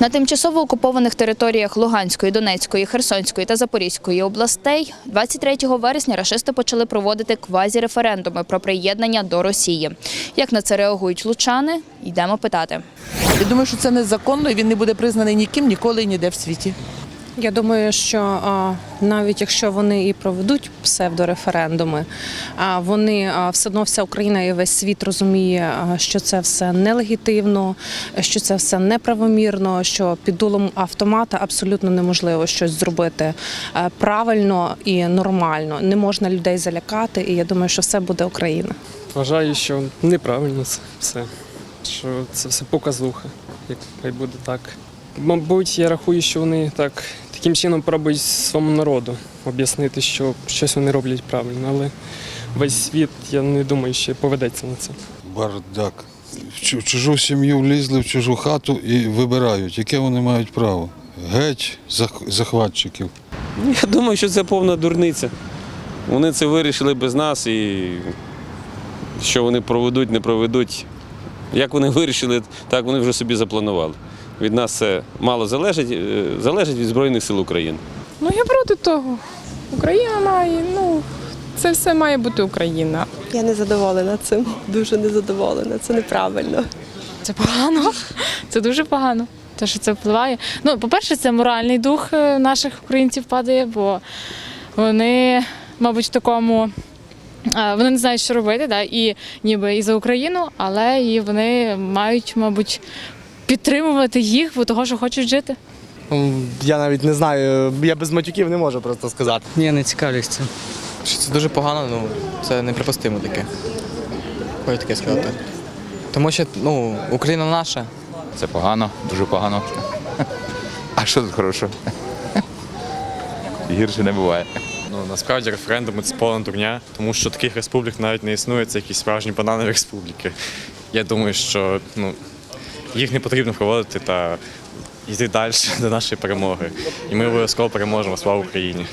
На тимчасово окупованих територіях Луганської, Донецької, Херсонської та Запорізької областей 23 вересня рашисти почали проводити квазі-референдуми про приєднання до Росії. Як на це реагують лучани? Йдемо питати. Я думаю, що це незаконно і він не буде признаний ніким ніколи і ніде в світі. Я думаю, що навіть якщо вони і проведуть псевдореферендуми, вони все одно вся Україна і весь світ розуміє, що це все нелегітимно, що це все неправомірно, що під дулом автомата абсолютно неможливо щось зробити правильно і нормально. Не можна людей залякати, і я думаю, що все буде Україна. Вважаю, що неправильно це все. Що це все показуха, як хай буде так. Мабуть, я рахую, що вони так таким чином пробують своєму народу об'яснити, що щось вони роблять правильно, але весь світ, я не думаю, що поведеться на це. Бардак. В чужу сім'ю влізли, в чужу хату і вибирають, яке вони мають право. Геть захватчиків. Ну, Я думаю, що це повна дурниця. Вони це вирішили без нас і що вони проведуть, не проведуть. Як вони вирішили, так вони вже собі запланували. Від нас це мало залежить, е, залежить від Збройних сил України. Ну я проти того. Україна має, ну це все має бути Україна. Я не задоволена цим, дуже не задоволена. Це неправильно. Це погано. Це дуже погано. Те, що це впливає. Ну, по-перше, це моральний дух е, наших українців падає, бо вони, мабуть, в такому. е, Вони не знають, що робити, да? і ніби і за Україну, але і вони мають, мабуть, підтримувати їх, бо того, що хочуть жити. Ну, Я навіть не знаю, я без матюків не можу просто сказати. Ні, не цікавлюсь цим. Що це дуже погано, ну це неприпустимо таке. Хочу таке сказати. Тому що ну, Україна наша. Це погано, дуже погано. А що тут хорошого? Гірше не буває. Ну насправді референдуми це повна дурня, тому що таких республік навіть не існує, це якісь справжні бананові республіки. Я думаю, що ну, їх не потрібно проводити та йти далі до нашої перемоги. І ми обов'язково переможемо. Слава Україні!